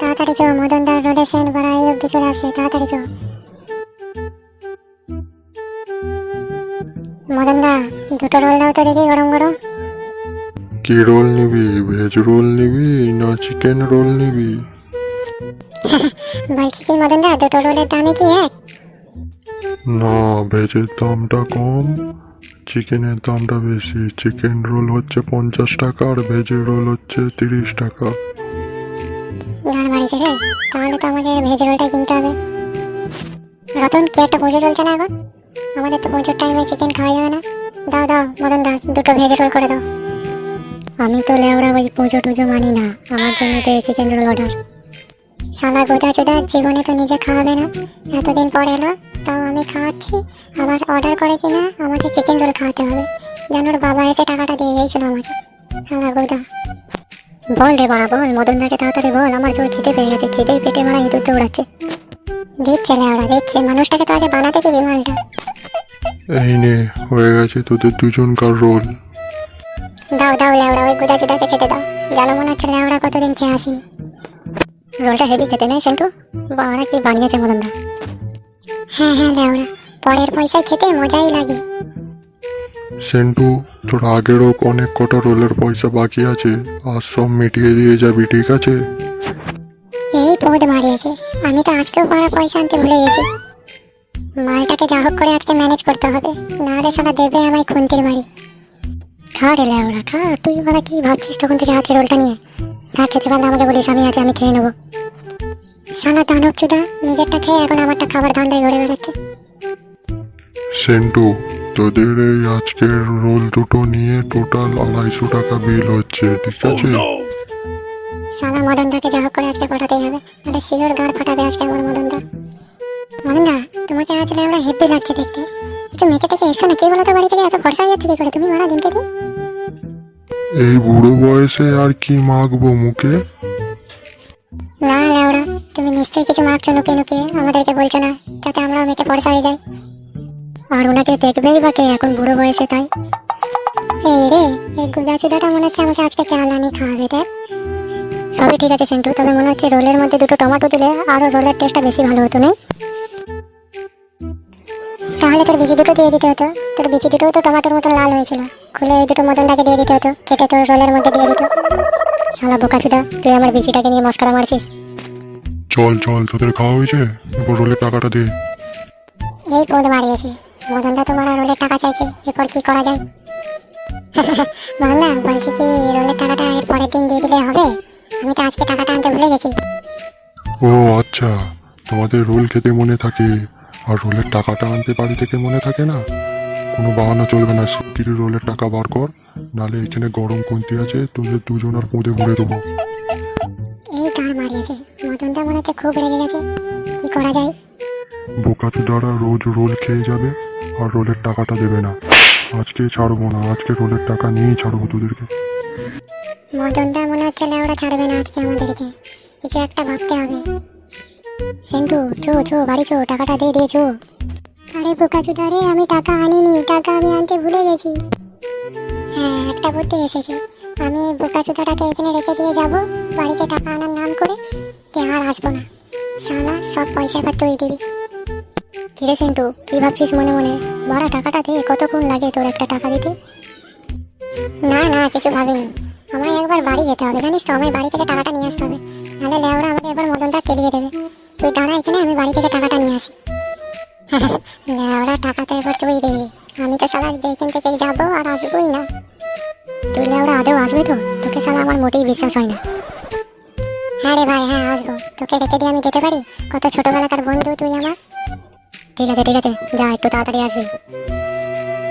তাড়াতাড়ি চো মদনদার রোডে সেন্ট বাড়া এই অব্দি চলে আসে তাড়াতাড়ি চো মদনদা দুটো রোল দাও তো দেখি গরম গরম। কি রোল নিবি? ভেজ রোল নিবি না চিকেন রোল নিবি? বলছি কি মদনদা দুটো রোলের দামে কি এক? না ভেজের দামটা কম চিকেনের দামটা বেশি। চিকেন রোল হচ্ছে পঞ্চাশ টাকা আর ভেজের রোল হচ্ছে তিরিশ টাকা। গান মারিছে রে। তাহলে তো আমাকে ভেজে রোলটা কিনতে হবে। রতন, কি একটা পুজো চলছে না এখন? আমাদের তো পুজোর টাইমে চিকেন খাওয়া যাবে না। দাও দাও, মদন দা, দুটো ভেজ রোল করে দাও। আমি তো লেওড়া ওই পুজো টুজো মানি না। আমার জন্য দে চিকেন রোল অর্ডার সালা গোদা চোদা, জীবনে তো নিজে খাওয়াবে না। এতদিন পর এলো, তাও আমি খাওয়াচ্ছি। আবার অর্ডার করে কিনা, আমাকে চিকেন রোল খাওয়াতে হবে। যেন ওর বাবা এসে টাকাটা দিয়ে গিয়েছিল আমাকে। সালা গোদা বল রে বাড়া বল মদন দাকে তাড়াতাড়ি বল আমার জোর খিদে পেয়ে গেছে খিদেই পেটে মারা ইঁদুর দৌড়াচ্ছে। দিচ্ছে লেওড়া দিচ্ছে মানুষটাকে তো আগে বানাতে দিবি মালটা এই নে হয়ে গেছে তোদের দুজনকার রোল দাও দাও লেওড়া ওই গুদা চুদাকে খেতে দাও। যেন মনে হচ্ছে লেওড়া কতদিন খেয়ে আসিনি। রোলটা হেভি খেতে নেই সেন্টু? বাড়া কি বানিয়েছে মদন দা? হ্যাঁ হ্যাঁ লেওড়া পরের পয়সায় খেতে মজাই লাগে। সেন্টু তোর আগেরও অনেক কটা রোলের পয়সা বাকি আছে আর সব মিটিয়ে দিয়ে যাবি, ঠিক আছে? এই পোদ মারিয়েছে আমি তো আজকেও পাড়া পয়সা আনতে ভুলে গেছি। মালটাকে যা হোক করে আজকে ম্যানেজ করতে হবে, নাহলে সালা দেবে আমায় খুন্তির বাড়ি। খা রে লেওড়া খা তুই ওরা কি ভাবছিস তখন থেকে হাতে রোলটা নিয়ে? খা খেতে পারলে আমাকে বলিস, আমি আছি, আমি খেয়ে নেব। সালা দানব চুদা নিজেরটা খেয়ে এখন আমারটা খাবার ধান্দায় ঘুরে বেড়াচ্ছে। সেন্টু তোদের এই আজকের রোল দুটো নিয়ে টোটাল আড়াইশো টাকা বিল হচ্ছে ঠিক আছে? সালা মদনদাকে যা হোক করে আজকে পাঠাতেই হবে নাহলে শিওর গাড় ফাটাবে আজকে আমার মদনদা। মদনদা তোমাকে আজ লাগছে দেখতে। কিছু মেয়েকে থেকে এসো না কি বলো তো বাড়ি থেকে এত ভরসা যাচ্ছে কি করে? তুমি মারা দিনকে দিন। এই বুড়ো বয়সে আর কি মাখবো মুখে? না লেওড়া তুমি নিশ্চয়ই কিছু মাগছো নুকে নুকে আমাদেরকে বলছো না যাতে আমরা মেয়েকে ভরসা হয়ে যাই। আর ওনাকে দেখবেই বা কে এখন বুড়ো বয়সে তাই। এই রে এই গুজা চুদাটা মনে হচ্ছে আমাকে আজকে চালানি খাওয়াবে দেখ। সবই ঠিক আছে সেন্টু তবে মনে হচ্ছে রোলের মধ্যে দুটো টমেটো দিলে আরও রোলের টেস্টটা বেশি ভালো হতো নেই? তাহলে তোর বিচি দুটো দিয়ে দিতে হতো। তোর বিচি দুটো তো টমেটোর মতো লাল হয়েছিল। খুলে এই দুটো মদনটাকে দিয়ে দিতে হতো কেটে তোর রোলের মধ্যে দিয়ে দিত। শালা বোকা চুদা তুই আমার বিচিটাকে নিয়ে মস্করা মারছিস। চল চল তোদের খাওয়া হয়েছে। রোলের টাকাটা দে। এই পদ বাড়িয়েছে মদনদা তোমার আর রোলের টাকা চাইছে এরপর কি করা যায়? মদনদা বলছি কি রোলের টাকাটা এর পরের দিন দিয়ে দিলে হবে? আমি তো আজকে টাকাটা আনতে ভুলে গেছি। ও আচ্ছা। তোমাদের রোল খেতে মনে থাকে আর রোলের টাকাটা আনতে বাড়ি থেকে মনে থাকে না? কোনো বাহানা চলবে না শিগগিরি রোলের টাকা বার কর নালে এখানে গরম কমতি আছে তোদের দুজন আর মধ্যে ভরে দেবো। এই গান মারিয়েছে মদনদা মনে হচ্ছে খুব রেগে গেছে। কি করা যায়? বোকাচুদারা রোজ রোল খেয়ে যাবে। আর রোলের টাকাটা দেবে না। আজকে ছাড়বো না, আজকে রোলের টাকা নিয়েই ছাড়বো তোদেরকে। মদনদা, মনে হচ্ছে লেওড়া ছাড়বে না আজকে আমাদেরকে। কিছু একটা ভাবতে হবে। সেন্টু, চো চো, বাড়ি চো, টাকাটা দিয়ে দিয়ে চো। আরে বোকাচুদা রে, আমি টাকা আনিনি, টাকা আমি আনতে ভুলে গেছি। হ্যাঁ একটা বুদ্ধি এসেছে। আমি বোকাচুদাটাকে এখানে রেখে দিয়ে যাব, বাড়িতে টাকা আনার নাম করে। দিয়ে আর আসব না। শালা, সব পয়সা এবার তুই দিবি। কিরে সেন্টু, কি ভাবছিস মনে মনে? বড়, টাকাটা দে, কতক্ষণ লাগে তোর একটা টাকা দিতে? না না, কিছু ভাবিনি। আমায় একবার বাড়ি যেতে হবে, জানিস তো আমার বাড়ি থেকে টাকাটা নিয়ে আসতে হবে। নাহলে লেওরা আমাকে এবার মদনটা কেলিয়ে দেবে। তুই দাঁড়া এখানে, আমি বাড়ি থেকে টাকাটা নিয়ে আসি। লেওরা টাকা তো এবার তুই দিবি। আমি তো সালা যেখান থেকে যাব আর আসবোই না। তুই লেওরা আদেও আসবে তো? তোকে সালা আমার মোটেই বিশ্বাস হয় না। হ্যাঁ রে ভাই হ্যাঁ আসব। তোকে রেখে দিয়ে আমি যেতে পারি? কত ছোটবেলাকার বন্ধু তুই আমার। ঠিক আছে ঠিক আছে। যা একটু তাড়াতাড়ি আসবি।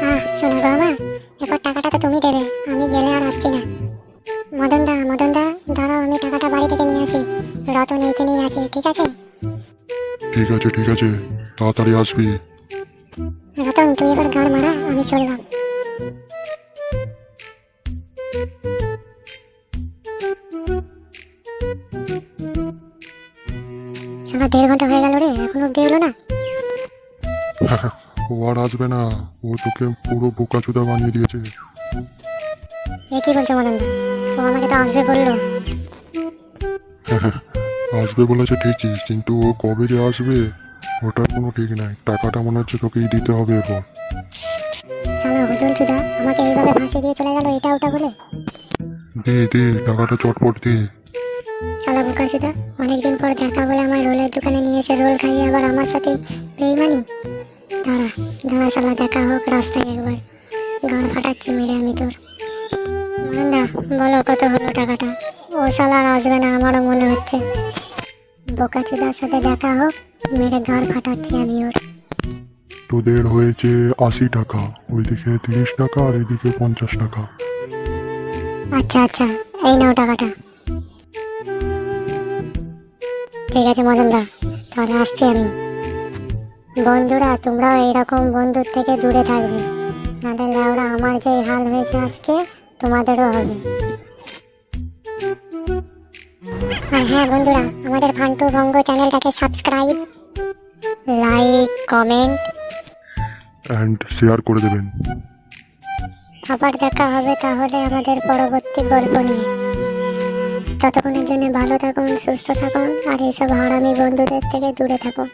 আহ শোনো গো আমার এরপর টাকাটা তো তুমি দেবে। আমি গেলে আর আসছি না। মদন দা মদন দা দাঁড়াও আমি টাকাটা বাড়ি থেকে নিয়ে আসি। রতন এইখানেই আছে ঠিক আছে? ঠিক আছে ঠিক আছে। তাড়াতাড়ি আসবি। রতন তুই এবার গান মারা আমি চললাম। দেড় ঘণ্টা হয়ে গেল রে এখন অব্দি এলো না? ও আর আসবে না। ও তোকে পুরো বোকাচুদা বানিয়ে দিয়েছে। এ কি বলছো মদন ও আমাকে তো আসবে বলল। আসবে বলেছে ঠিকই কিন্তু ও কবে যে আসবে ওটার কোনো ঠিক নাই। টাকাটা মনে হচ্ছে তোকেই দিতে হবে এরপর। চুদা আমাকে এইভাবে ফাঁসি দিয়ে চলে গেল এটা ওটা বলে? দে দে টাকাটা চটপট দে। শালা বোকা চুদা অনেকদিন পর দেখা বলে আমার রোলের দোকানে নিয়ে এসে রোল খাইয়ে আবার আমার সাথে বেইমানি? দাঁড়া দাঁড়া শালা দেখা হোক রাস্তায় একবার। গান ফাটাচ্ছি মেরে আমি তোর নন্দা বলো কত হলো টাকাটা? ও শালা আসবে না আমারও মনে হচ্ছে। বোকা চুদার সাথে দেখা হোক মেরে গান ফাটাচ্ছি আমি ওর। তোদের হয়েছে আশি টাকা ওইদিকে তিরিশ টাকা আর এদিকে পঞ্চাশ টাকা। আচ্ছা আচ্ছা এই নাও টাকাটা। ঠিক আছে মজনদা তাহলে আসছি আমি। বন্ধুরা তোমরাও এইরকম বন্ধুর থেকে দূরে থাকবে। নাদের লেওরা আমার যে হাল হয়েছে আজকে তোমাদেরও হবে। আর হ্যাঁ বন্ধুরা আমাদের ফান্টু বঙ্গ চ্যানেলটাকে subscribe like comment. And share করে দেবেন। আবার দেখা হবে তাহলে আমাদের পরবর্তী গল্প নিয়ে। ততক্ষণের জন্য ভালো থাকুন সুস্থ থাকুন আর এইসব হারামি বন্ধুদের থেকে দূরে থাকুন।